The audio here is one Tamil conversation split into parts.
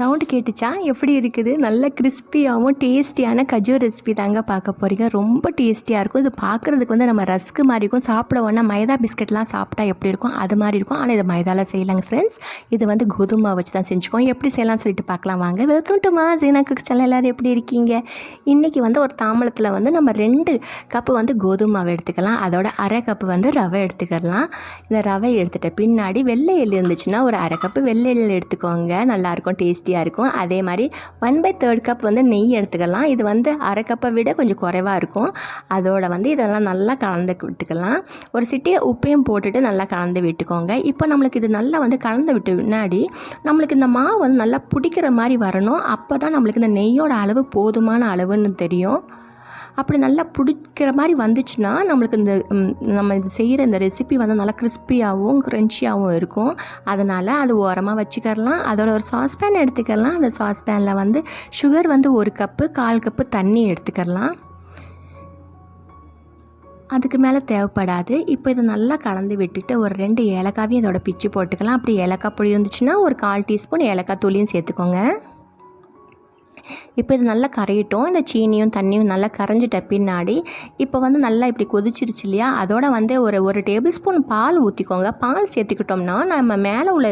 சவுண்டு கேட்டுச்சா? எப்படி இருக்குது? நல்ல கிறிஸ்பியாகவும் டேஸ்டியான கஜூர் ரெசிபி தாங்க பார்க்க போகிறீங்க ரொம்ப டேஸ்டியாக இருக்கும். இது பார்க்குறதுக்கு வந்து நம்ம ரஸ்க்கு மாதிரி இருக்கும். சாப்பிட வேணா மைதா பிஸ்கெட்லாம் சாப்பிட்டா எப்படி இருக்கும்? அது மாதிரி இருக்கும். ஆனால் இது மைதாவில் செய்யலாங்க ஃப்ரெண்ட்ஸ் இது வந்து கோதுமை வச்சு தான் செஞ்சுக்கோம் எப்படி செய்யலாம்னு சொல்லிட்டு பார்க்கலாம் வாங்க. வெல்கம் டு மா ஜீனா குக் சேனல் எல்லோரும் எப்படி இருக்கீங்க? இன்றைக்கி வந்து ஒரு தாம்பளத்தில் வந்து நம்ம ரெண்டு கப்பு வந்து கோதுமை மாவு எடுத்துக்கலாம். அதோட அரை கப்பு வந்து ரவை எடுத்துக்கலாம். இந்த ரவை எடுத்துகிட்ட பின்னாடி வெள்ளை எள்ளு இருந்துச்சுன்னா ஒரு அரை கப்பு வெள்ளை எள்ளு எடுத்துக்கோங்க. நல்லாயிருக்கும் டேஸ்டியாக இருக்கும். அதே மாதிரி ஒன் பை தேர்ட் கப் வந்து நெய் எடுத்துக்கலாம். இது வந்து அரை கப்பை விட கொஞ்சம் குறைவாக இருக்கும். அதோட வந்து இதெல்லாம் நல்லா கலந்து விட்டுக்கலாம். ஒரு சிட்டியை உப்பையும் போட்டுட்டு நல்லா கலந்து விட்டுக்கோங்க. இப்போ நம்மளுக்கு இது நல்லா வந்து கலந்து விட்டு முன்னாடி நம்மளுக்கு இந்த மாவு வந்து நல்லா பிடிக்கிற மாதிரி வரணும். அப்போ தான் நம்மளுக்கு இந்த நெய்யோட அளவு போதுமான அளவுன்னு தெரியும். அப்படி நல்லா பிடிக்கிற மாதிரி வந்துச்சுன்னா நம்மளுக்கு இந்த நம்ம இது செய்கிற இந்த ரெசிபி வந்து நல்லா கிறிஸ்பியாகவும் க்ரன்ச்சியாகவும் இருக்கும். அதனால் அது ஓரமாக வச்சுக்கலாம் அதோட ஒரு சாஸ்பேன் எடுத்துக்கலாம் அந்த சாஸ்பேனில் வந்து சுகர் வந்து ஒரு கப்பு கால் கப்பு தண்ணி எடுத்துக்கலாம் அதுக்கு மேலே தேவைப்படாது. இப்போ இதை நல்லா கலந்து விட்டுட்டு ஒரு ரெண்டு ஏலக்காவையும் இதோட பிச்சு போட்டுக்கலாம். அப்படி ஏலக்காய் பொடி இருந்துச்சுன்னா ஒரு கால் டீஸ்பூன் ஏலக்காய் தூளியும் சேர்த்துக்கோங்க. இப்போ இது நல்லா கரையிட்டோம். இந்த சீனியும் தண்ணியும் நல்லா கரைஞ்சிட்ட பின்னாடி இப்போ வந்து நல்லா இப்படி கொதிச்சிருச்சு இல்லையா? அதோட வந்து ஒரு ஒரு டேபிள் ஸ்பூன் பால் ஊற்றிக்கோங்க பால் சேர்த்துக்கிட்டோம்னா நம்ம மேலே உள்ள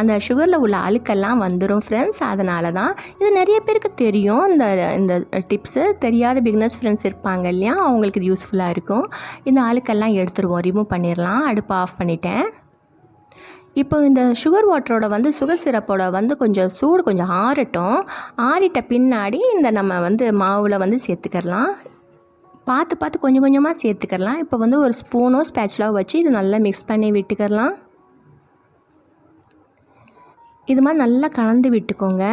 அந்த சுகரில் உள்ள அழுக்கெல்லாம் வந்துடும் ஃப்ரெண்ட்ஸ் அதனால தான் இது நிறைய பேருக்கு தெரியும். இந்த இந்த டிப்ஸு தெரியாத பிக்னஸ் ஃப்ரெண்ட்ஸ் இருப்பாங்க இல்லையா? அவங்களுக்கு இது யூஸ்ஃபுல்லாக இருக்கும். இந்த அழுக்கெல்லாம் எடுத்துருவோம். ரிமூவ் பண்ணிடலாம். அடுப்பு ஆஃப் பண்ணிட்டேன். இப்போ இந்த சுகர் வாட்டரோட வந்து சுகர் சிரப்போட வந்து கொஞ்சம் சூடு கொஞ்சம் ஆறட்டும். ஆறிட்ட பின்னாடி இந்த நம்ம வந்து மாவில் வந்து சேர்த்துக்கலாம் பார்த்து பார்த்து கொஞ்சம் கொஞ்சமாக சேர்த்துக்கலாம் இப்போ வந்து ஒரு ஸ்பூனோ ஸ்பேச்சுலாவோ வச்சு இது நல்லா மிக்ஸ் பண்ணி விட்டுக்கலாம் இது மாதிரி நல்லா கலந்து விட்டுக்கோங்க.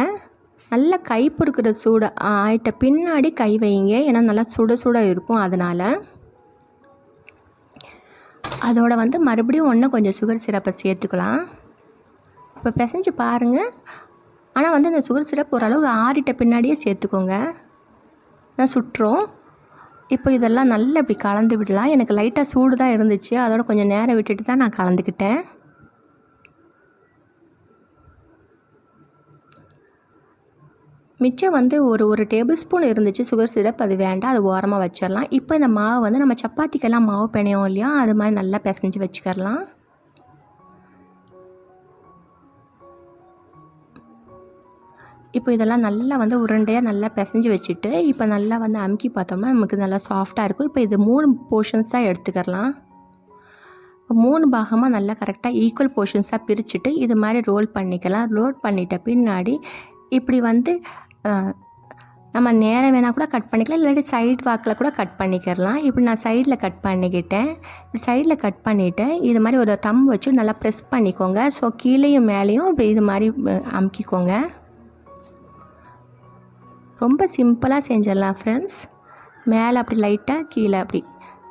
நல்லா கை பொறுக்கிற சூடு ஆயிட்ட பின்னாடி கை வைங்க. ஏன்னா நல்லா சுட சுட இருக்கும் அதனால். அதோட வந்து மறுபடியும் ஒன்று கொஞ்சம் சுகர் சிரப்பை சேர்த்துக்கலாம். இப்போ பிசைஞ்சு பாருங்கள் ஆனால் வந்து இந்த சுகர் சிரப் ஓரளவுக்கு ஆறிட்ட பின்னாடியே சேர்த்துக்கோங்க. நான் சுட்டுரும் இப்போ இதெல்லாம் நல்லா இப்படி கலந்து விடலாம். எனக்கு லைட்டாக சூடு தான் இருந்துச்சு. அதோட கொஞ்சம் நேரம் விட்டுட்டு தான் நான் கலந்துக்கிட்டேன். மிச்சம் வந்து ஒரு ஒரு டேபிள் ஸ்பூன் இருந்துச்சு சுகர் சிரப் அது வேண்டாம் அது ஓரமாக வச்சிடலாம் இப்போ இந்த மாவு வந்து நம்ம சப்பாத்திக்கெல்லாம் மாவு பிணையோம் இல்லையா? அது மாதிரி நல்லா பிசைஞ்சு வச்சுக்கலாம் இப்போ இதெல்லாம் நல்லா வந்து உருண்டையாக நல்லா பிசைஞ்சு வச்சுட்டு இப்போ நல்லா வந்து அமுக்கி பார்த்தோம்னா நமக்கு நல்லா சாஃப்டாக இருக்கும். இப்போ இது மூணு போர்ஷன்ஸாக எடுத்துக்கலாம் மூணு பாகமாக நல்லா கரெக்டாக ஈக்குவல் போர்ஷன்ஸாக பிரிச்சுட்டு இது மாதிரி ரோல் பண்ணிக்கலாம். ரோல் பண்ணிட்ட பின்னாடி இப்படி வந்து நம்ம நேரம் வேணால் கூட கட் பண்ணிக்கலாம். இல்லாட்டி சைடு வாக்கில் கூட கட் பண்ணிக்கிறலாம் இப்படி நான் சைடில் கட் பண்ணிக்கிட்டேன். இப்படி சைடில் கட் பண்ணிவிட்டு இது மாதிரி ஒரு தம் வச்சு நல்லா ப்ரெஸ் பண்ணிக்கோங்க. ஸோ கீழேயும் மேலேயும் இப்படி இது மாதிரி அமுக்கிக்கோங்க. ரொம்ப சிம்பிளாக செஞ்சிடலாம் ஃப்ரெண்ட்ஸ் மேலே அப்படி லைட்டாக கீழே அப்படி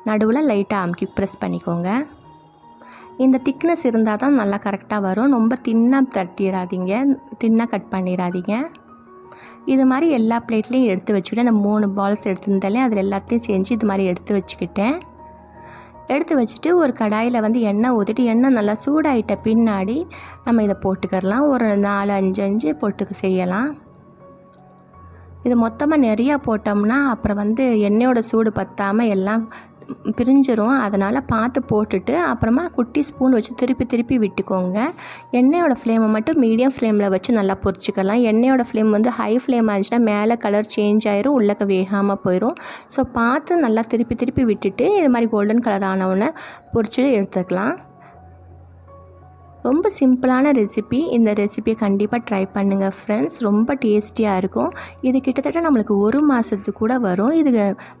நடுவில் லைட்டாக அமுக்கி ப்ரெஸ் பண்ணிக்கோங்க. இந்த திக்னஸ் இருந்தால் தான் நல்லா கரெக்டாக வரும். ரொம்ப தின்னாக தட்டிடாதீங்க தின்னாக கட் பண்ணிடாதீங்க இது மாதிரி எல்லா பிளேட்லேயும் எடுத்து வச்சுக்கிட்டு அந்த மூணு பால்ஸ் எடுத்துருந்தாலே அதில் எல்லாத்தையும் செஞ்சு இது மாதிரி எடுத்து வச்சுக்கிட்டேன். எடுத்து வச்சுட்டு ஒரு கடாயில் வந்து எண்ணெய் ஊற்றிட்டு எண்ணெய் நல்லா சூடாயிட்ட பின்னாடி நம்ம இதை போட்டுக்கிறலாம். ஒரு நாலு அஞ்சு அஞ்சு போட்டு செய்யலாம். இது மொத்தமாக நிறையா போட்டோம்னா அப்புறம் வந்து எண்ணெயோட சூடு பற்றாமல் எல்லாம் பிரிஞ்சிரும். அதனால் பார்த்து போட்டுட்டு அப்புறமா குட்டி ஸ்பூன் வச்சு திருப்பி திருப்பி விட்டுக்கோங்க. எண்ணெயோட ஃப்ளேமை மட்டும் மீடியம் ஃப்ளேமில் வச்சு நல்லா பொரிச்சிக்கலாம். எண்ணெயோட ஃப்ளேம் வந்து ஹை ஃப்ளேம் ஆச்சுன்னா மேலே கலர் சேஞ்ச் ஆயிரும் உள்ளக்க வேகாமல் போயிடும் ஸோ பார்த்து நல்லா திருப்பி திருப்பி விட்டுட்டு இது மாதிரி கோல்டன் கலர் ஆனவுடனே பொரிச்சு எடுத்துக்கலாம். ரொம்ப சிம்பிளான ரெசிபி இந்த ரெசிபியை கண்டிப்பாக ட்ரை பண்ணுங்கள் ஃப்ரெண்ட்ஸ் ரொம்ப டேஸ்டியாக இருக்கும். இது கிட்டத்தட்ட நம்மளுக்கு ஒரு மாதத்துக்கு கூட வரும். இது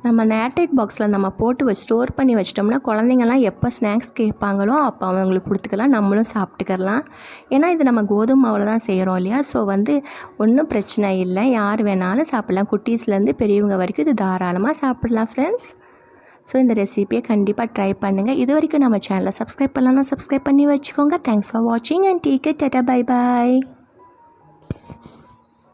நம்ம நேட்டைட் பாக்ஸில் நம்ம போட்டு வச்சு ஸ்டோர் பண்ணி வச்சிட்டோம்னா குழந்தைங்கள்லாம் எப்போ ஸ்நாக்ஸ் கேட்பாங்களோ அப்போ அவங்களுக்கு கொடுத்துக்கலாம். நம்மளும் சாப்பிட்டுக்கலாம். ஏன்னா இது நம்ம கோதுமை மாவில் தான் செய்கிறோம் இல்லையா? ஸோ வந்து ஒன்றும் பிரச்சனை இல்லை. யார் வேணாலும் சாப்பிட்லாம். குட்டீஸ்லேருந்து பெரியவங்க வரைக்கும் இது தாராளமாக சாப்பிட்லாம் ஃப்ரெண்ட்ஸ் ஸோ இந்த ரெசிபியை கண்டிப்பாக ட்ரை பண்ணுங்கள் இது வரைக்கும் நம்ம சேனலை சப்ஸ்கிரைப் பண்ணலாம் சப்ஸ்கிரைப் பண்ணி வச்சுக்கோங்க. தேங்க்ஸ் ஃபார் வாட்சிங் அண்ட் டீக்கெட் டட்டா பை பாய்